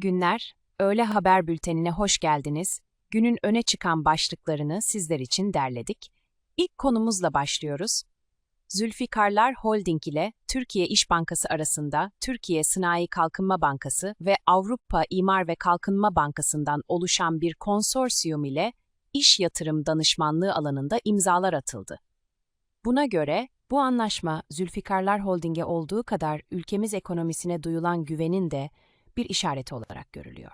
Günler, Öğle Haber Bülteni'ne hoş geldiniz. Günün öne çıkan başlıklarını sizler için derledik. İlk konumuzla başlıyoruz. Zülfikarlar Holding ile Türkiye İş Bankası arasında Türkiye Sanayi Kalkınma Bankası ve Avrupa İmar ve Kalkınma Bankası'ndan oluşan bir konsorsiyum ile iş yatırım danışmanlığı alanında imzalar atıldı. Buna göre bu anlaşma Zülfikarlar Holding'e olduğu kadar ülkemiz ekonomisine duyulan güvenin de bir işareti olarak görülüyor.